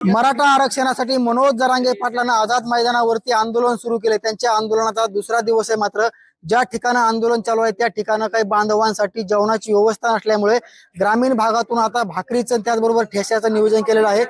मराठा आरक्षणासाठी मनोज जरांगे पाटलांना आझाद मैदानावरती आंदोलन सुरू केले. त्यांच्या आंदोलनाचा दुसरा दिवस आहे मात्र ज्या ठिकाणी आंदोलन चालू आहे त्या ठिकाणं काही बांधवांसाठी जेवणाची व्यवस्था नसल्यामुळे ग्रामीण भागातून आता भाकरीचं त्याचबरोबर ठेस्याचं नियोजन केलेलं आहे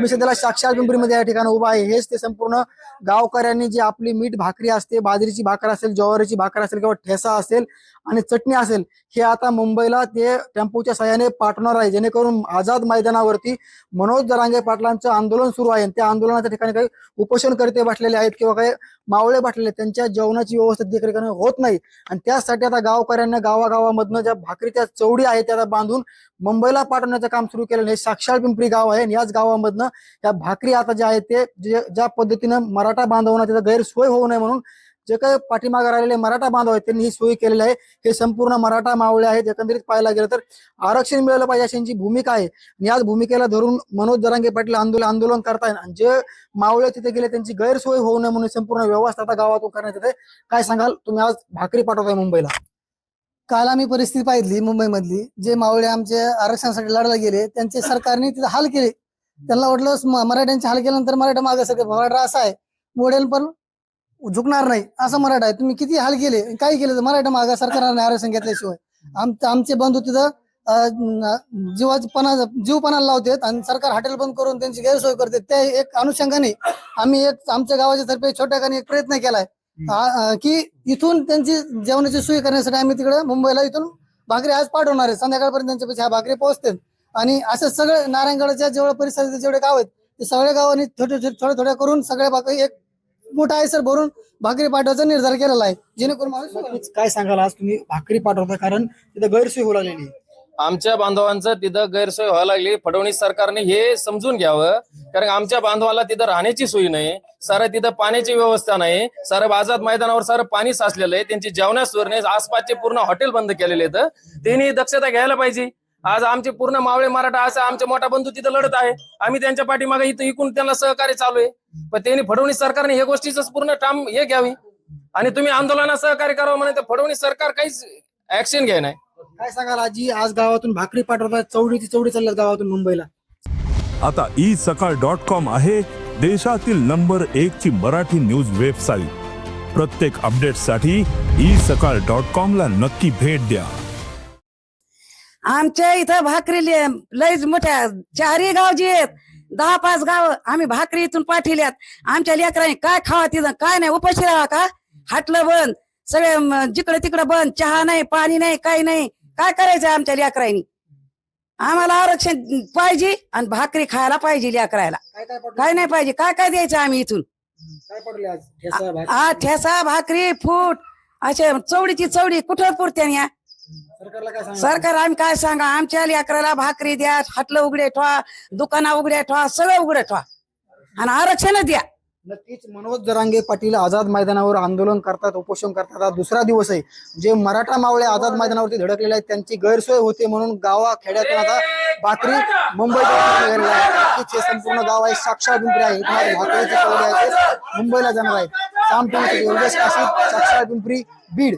मी सध्याला साक्षात पिंपरीमध्ये या ठिकाणी उभा आहे हेच ते संपूर्ण गावकऱ्यांनी जी आपली मीठ भाकरी असते बाजरीची भाकर असेल ज्वारीची भाकर असेल किंवा ठेसा असेल आणि चटणी असेल हे आता मुंबईला ते टेम्पोच्या सहाय्याने पाठवणार आहे जेणेकरून आझाद मैदानावरती मनोज दरांगे पाटलांचं आंदोलन सुरू आहे त्या आंदोलनाच्या ठिकाणी काही उपोषणकर्ते बसलेले आहेत किंवा काही मावळे बसलेले आहेत. त्यांच्या जेवणाची व्यवस्था त्या होत होत नाही. आणि त्यासाठी आता गावकऱ्यांना गावागावामधनं ज्या भाकरीच्या चवडी आहेत त्या बांधून मुंबईला पाठवण्याचं काम सुरू केलेलं हे साक्षाळ पिंपरी गाव आहे आणि याच गावामधनं या भाकरी आता ज्या आहेत ते ज्या पद्धतीनं मराठा बांधवांना त्याचा गैरसोय होऊ नये म्हणून जे काही पाठीमागे राहिलेले मराठा बांधव आहेत त्यांनी ही सोय केलेली आहे. हे संपूर्ण मराठा मावळे आहेत. एकंदरीत पाहायला गेलं तर आरक्षण मिळालं पाहिजे अशी यांची भूमिका आहे. आणि याच भूमिकेला धरून मनोज जरांगे पाटील आंदोलन आंदोलन करतायत आणि जे मावळे तिथे गेले त्यांची गैरसोय होऊ नये म्हणून संपूर्ण व्यवस्था आता गावातून करण्यात येते. काय सांगाल? तुम्ही आज भाकरी पाठवताय मुंबईला. काल आम्ही परिस्थिती पाहिली मुंबईमधली. जे मावळे आमचे आरक्षणासाठी लढायला गेले त्यांचे सरकारने तिथे हाल केले. त्यांना वाटलं मराठ्यांचे हाल केल्यानंतर मराठा मागे सगळे मराठा असा आहे. मोडेल पण झुकणार नाही. असं मराठा आहे. तुम्ही किती हाल केले? काय केले तर मराठा मागा सरकारने आरक्षण घेतल्याशिवाय. आम आमचे बंधू तिथं जीवाची पणा जीव पणाला लावतात आणि सरकार हॉटेल बंद करून त्यांची गैरसोय करते. त्या एक अनुषंगाने आम्ही एक आमच्या गावाच्या तर्फे छोट्या गाणी एक प्रयत्न केलाय. की इथून त्यांची जेवणाची सोय करण्यासाठी आम्ही तिकडे मुंबईला इथून भाकरी आज पाठवणार आहे. संध्याकाळपर्यंत त्यांच्या ह्या भाकरी पोहोचतील. आणि असं सगळे नारायणगडाच्या जेवढे परिसरातील जेवढे गाव आहेत ते सगळ्या गावांनी छोटे छोटे थोड्या थोड्या करून सगळ्या भाकरी एक मोठा आयसर भरून भाकरी पाठवायचा निर्धार केलेला आहे. जेणेकरून माणूस नक्कीच. काय सांगाल आज तुम्ही भाकरी पाठवता? कारण तिथे गैरसोय होऊ लागलेली आहे. आमच्या बांधवांचं तिथं गैरसोय व्हायला लागली. फडणवीस सरकारने हे समजून घ्यावं. कारण आमच्या बांधवाला तिथं राहण्याची सोय नाही. सारं तिथं पाण्याची व्यवस्था नाही. सारं आझाद मैदानावर सारं पाणी साचलेलं आहे. त्यांची जेवणास सोय नाही. आसपासचे पूर्ण हॉटेल बंद केलेले आहेत. त्यांनी दक्षता घ्यायला पाहिजे. आज आमचे पूर्ण मावळे मराठा असं आमचे मोठा बंधू तिथं लढत आहे. आम्ही त्यांच्या पाठीमागे इथं इकून त्यांना सहकार्य चालू आहे. पण त्यांनी फडणवीस सरकारने हे गोष्टीच पूर्ण ठाम हे घ्यावी. आणि तुम्ही आंदोलनात सहकार्य करावं म्हणे तर फडणवीस सरकार काहीच ऍक्शन घ्याय नाही. काय सांगाल आजी? आज गावातून भाकरी पाठवताय चौडीची चौडी चालल्यात गावातून मुंबईला. आता ई सकाळ डॉट कॉम आहे देशातील नंबर एक ची मराठी न्यूज वेबसाईट प्रत्येक अपडेटसाठी ई सकाळ डॉट कॉम ला नक्की भेट द्या. आमच्या इथं भाकरी लय- लयच मोठ्या चारही गाव जे आहेत. दहा पाच गाव आम्ही भाकरी इथून पाठवल्यात. आमच्या लेकरांनी काय खावा तिथं काय नाही उपाशी राहा का? हाटलं बंद. सगळे जिकडे तिकडे बंद. चहा नाही पाणी नाही काही नाही. काय करायचं आमच्या लेकरांनी? आम्हाला आरक्षण पाहिजे आणि भाकरी खायला पाहिजे लेकरायला. काय नाही पाहिजे. काय काय द्यायचं आम्ही इथून? हा ठेसा भाकरी? फूट. असे चवडीची चवडी कुठं पुरते या सरकारला काय सांगा? सरकार आम्ही काय सांगा? आमच्या लेकराला भाकरी द्या हाटलं उघडे ठेवा दुकाना उघडे ठेवा सगळं उघडे ठेवा. आणि आरक्षण द्या. नक्कीच मनोज जरांगे पाटील आझाद मैदानावर आंदोलन करतात उपोषण करतात. हा दुसरा दिवस आहे. जे मराठा मावळे आझाद मैदानावरती धडकलेले आहेत त्यांची गैरसोय होते म्हणून गावा खेड्यातून आता भाकरी मुंबईत गेलेली आहे नक्कीच हे संपूर्ण गाव आहे. साक्षात पिंपरी आहे. भाकरीचे ते मुंबईला जाणार आहेत साम योगेश काशीद साक्षात पिंपरी बीड.